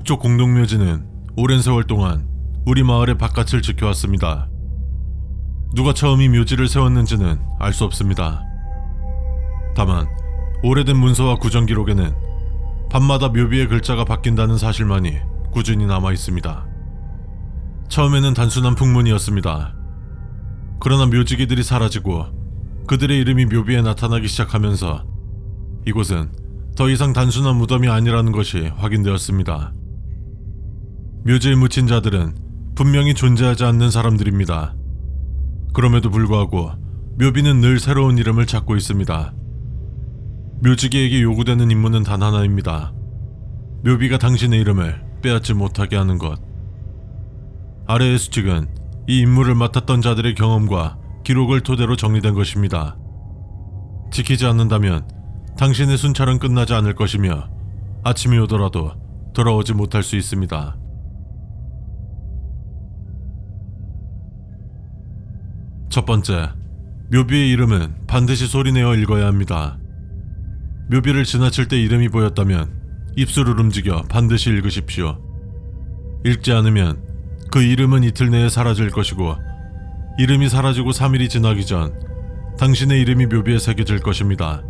북쪽 공동묘지는 오랜 세월 동안 우리 마을의 바깥을 지켜왔습니다. 누가 처음 이 묘지를 세웠는지는 알 수 없습니다. 다만 오래된 문서와 구전 기록에는 밤마다 묘비의 글자가 바뀐다는 사실만이 꾸준히 남아 있습니다. 처음에는 단순한 풍문이었습니다. 그러나 묘지기들이 사라지고 그들의 이름이 묘비에 나타나기 시작하면서 이곳은 더 이상 단순한 무덤이 아니라는 것이 확인되었습니다. 묘지에 묻힌 자들은 분명히 존재하지 않는 사람들입니다. 그럼에도 불구하고 묘비는 늘 새로운 이름을 찾고 있습니다. 묘지기에게 요구되는 임무는 단 하나입니다. 묘비가 당신의 이름을 빼앗지 못하게 하는 것. 아래의 수칙은 이 임무를 맡았던 자들의 경험과 기록을 토대로 정리된 것입니다. 지키지 않는다면 당신의 순찰은 끝나지 않을 것이며 아침이 오더라도 돌아오지 못할 수 있습니다. 첫 번째, 묘비의 이름은 반드시 소리내어 읽어야 합니다. 묘비를 지나칠 때 이름이 보였다면 입술을 움직여 반드시 읽으십시오. 읽지 않으면 그 이름은 이틀 내에 사라질 것이고 이름이 사라지고 3일이 지나기 전 당신의 이름이 묘비에 새겨질 것입니다.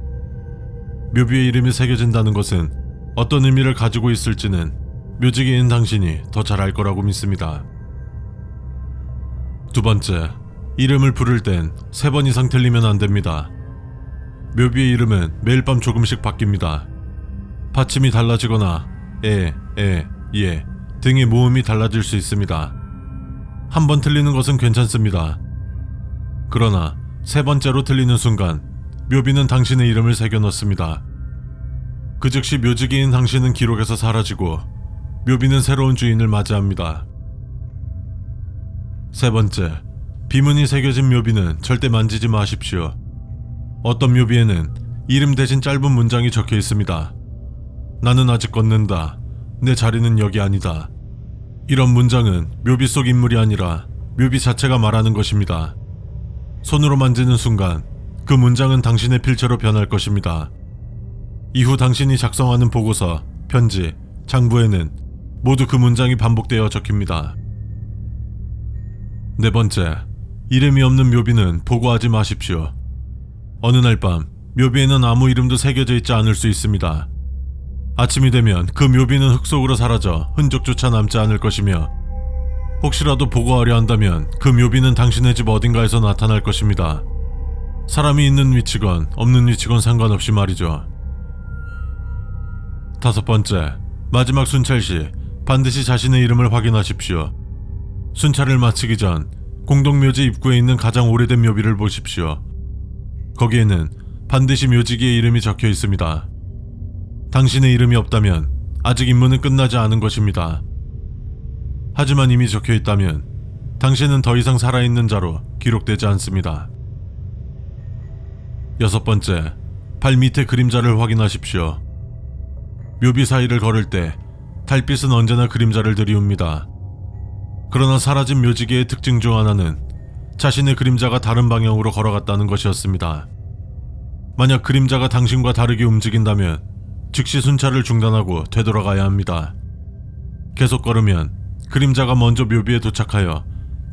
묘비의 이름이 새겨진다는 것은 어떤 의미를 가지고 있을지는 묘지기인 당신이 더 잘 알 거라고 믿습니다. 두 번째, 이름을 부를 땐 세 번 이상 틀리면 안 됩니다. 묘비의 이름은 매일 밤 조금씩 바뀝니다. 받침이 달라지거나 에, 에, 예 등의 모음이 달라질 수 있습니다. 한 번 틀리는 것은 괜찮습니다. 그러나 세 번째로 틀리는 순간 묘비는 당신의 이름을 새겨 넣습니다. 그 즉시 묘지기인 당신은 기록에서 사라지고 묘비는 새로운 주인을 맞이합니다. 세 번째, 비문이 새겨진 묘비는 절대 만지지 마십시오. 어떤 묘비에는 이름 대신 짧은 문장이 적혀 있습니다. 나는 아직 걷는다. 내 자리는 여기 아니다. 이런 문장은 묘비 속 인물이 아니라 묘비 자체가 말하는 것입니다. 손으로 만지는 순간 그 문장은 당신의 필체로 변할 것입니다. 이후 당신이 작성하는 보고서, 편지, 장부에는 모두 그 문장이 반복되어 적힙니다. 네 번째, 이름이 없는 묘비는 보고하지 마십시오. 어느 날 밤, 묘비에는 아무 이름도 새겨져 있지 않을 수 있습니다. 아침이 되면 그 묘비는 흙 속으로 사라져 흔적조차 남지 않을 것이며 혹시라도 보고하려 한다면 그 묘비는 당신의 집 어딘가에서 나타날 것입니다. 사람이 있는 위치건 없는 위치건 상관없이 말이죠. 다섯 번째, 마지막 순찰 시 반드시 자신의 이름을 확인하십시오. 순찰을 마치기 전 공동묘지 입구에 있는 가장 오래된 묘비를 보십시오. 거기에는 반드시 묘지기의 이름이 적혀 있습니다. 당신의 이름이 없다면 아직 임무는 끝나지 않은 것입니다. 하지만 이미 적혀 있다면 당신은 더 이상 살아있는 자로 기록되지 않습니다. 여섯 번째, 발 밑에 그림자를 확인하십시오. 묘비 사이를 걸을 때 달빛은 언제나 그림자를 들이웁니다. 그러나 사라진 묘지개의 특징 중 하나는 자신의 그림자가 다른 방향으로 걸어갔다는 것이었습니다. 만약 그림자가 당신과 다르게 움직인다면 즉시 순찰을 중단하고 되돌아가야 합니다. 계속 걸으면 그림자가 먼저 묘비에 도착하여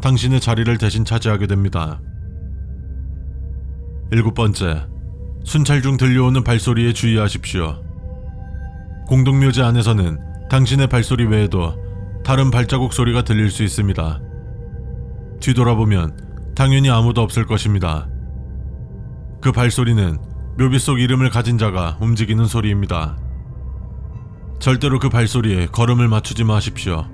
당신의 자리를 대신 차지하게 됩니다. 일곱 번째, 순찰 중 들려오는 발소리에 주의하십시오. 공동묘지 안에서는 당신의 발소리 외에도 다른 발자국 소리가 들릴 수 있습니다. 뒤돌아보면 당연히 아무도 없을 것입니다. 그 발소리는 묘비 속 이름을 가진 자가 움직이는 소리입니다. 절대로 그 발소리에 걸음을 맞추지 마십시오.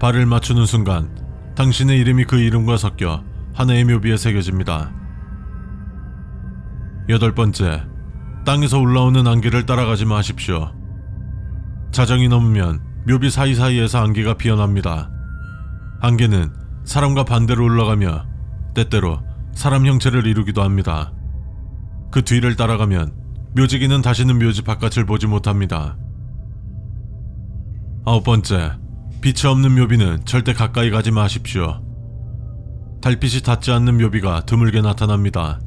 발을 맞추는 순간 당신의 이름이 그 이름과 섞여 하나의 묘비에 새겨집니다. 여덟 번째, 땅에서 올라오는 안개를 따라가지 마십시오. 자정이 넘으면 묘비 사이사이에서 안개가 피어납니다. 안개는 사람과 반대로 올라가며 때때로 사람 형체를 이루기도 합니다. 그 뒤를 따라가면 묘지기는 다시는 묘지 바깥을 보지 못합니다. 아홉 번째, 빛이 없는 묘비는 절대 가까이 가지 마십시오. 달빛이 닿지 않는 묘비가 드물게 나타납니다.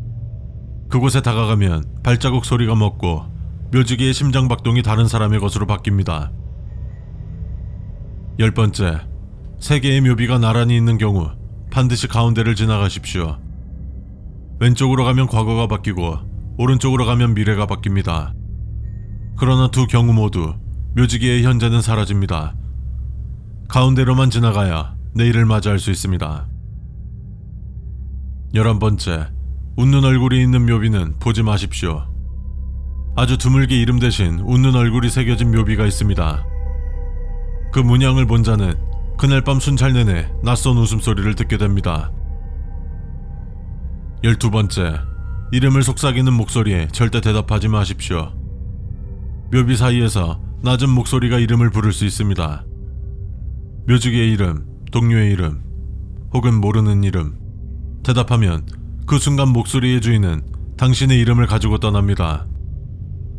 그곳에 다가가면 발자국 소리가 먹고 묘지기의 심장 박동이 다른 사람의 것으로 바뀝니다. 열 번째, 세 개의 묘비가 나란히 있는 경우 반드시 가운데를 지나가십시오. 왼쪽으로 가면 과거가 바뀌고 오른쪽으로 가면 미래가 바뀝니다. 그러나 두 경우 모두 묘지기의 현재는 사라집니다. 가운데로만 지나가야 내일을 맞이할 수 있습니다. 열한 번째, 웃는 얼굴이 있는 묘비는 보지 마십시오. 아주 드물게 이름 대신 웃는 얼굴이 새겨진 묘비가 있습니다. 그 문양을 본 자는 그날 밤 순찰 내내 낯선 웃음소리를 듣게 됩니다. 열두 번째, 이름을 속삭이는 목소리에 절대 대답하지 마십시오. 묘비 사이에서 낮은 목소리가 이름을 부를 수 있습니다. 묘직의 이름, 동료의 이름, 혹은 모르는 이름. 대답하면 그 순간 목소리의 주인은 당신의 이름을 가지고 떠납니다.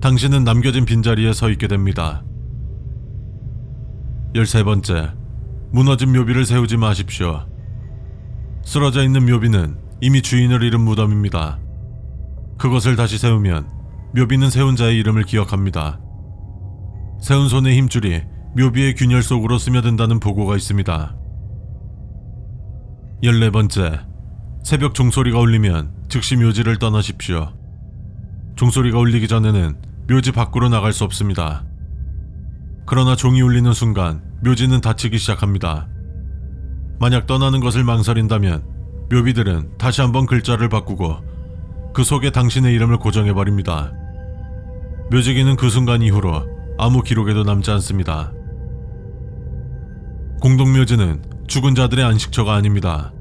당신은 남겨진 빈자리에 서 있게 됩니다. 열세 번째, 무너진 묘비를 세우지 마십시오. 쓰러져 있는 묘비는 이미 주인을 잃은 무덤입니다. 그것을 다시 세우면 묘비는 세운 자의 이름을 기억합니다. 세운 손의 힘줄이 묘비의 균열 속으로 스며든다는 보고가 있습니다. 열네 번째, 새벽 종소리가 울리면 즉시 묘지를 떠나십시오. 종소리가 울리기 전에는 묘지 밖으로 나갈 수 없습니다. 그러나 종이 울리는 순간 묘지는 닫히기 시작합니다. 만약 떠나는 것을 망설인다면 묘비들은 다시 한번 글자를 바꾸고 그 속에 당신의 이름을 고정해버립니다. 묘지기는 그 순간 이후로 아무 기록에도 남지 않습니다. 공동묘지는 죽은 자들의 안식처가 아닙니다.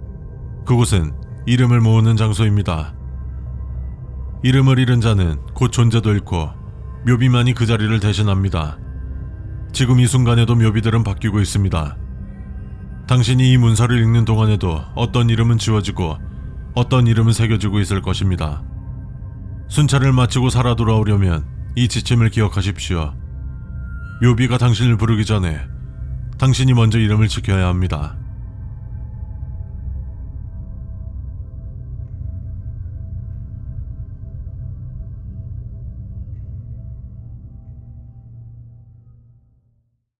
그곳은 이름을 모으는 장소입니다. 이름을 잃은 자는 곧 존재도 잃고 묘비만이 그 자리를 대신합니다. 지금 이 순간에도 묘비들은 바뀌고 있습니다. 당신이 이 문서를 읽는 동안에도 어떤 이름은 지워지고 어떤 이름은 새겨지고 있을 것입니다. 순찰을 마치고 살아 돌아오려면 이 지침을 기억하십시오. 묘비가 당신을 부르기 전에 당신이 먼저 이름을 지켜야 합니다.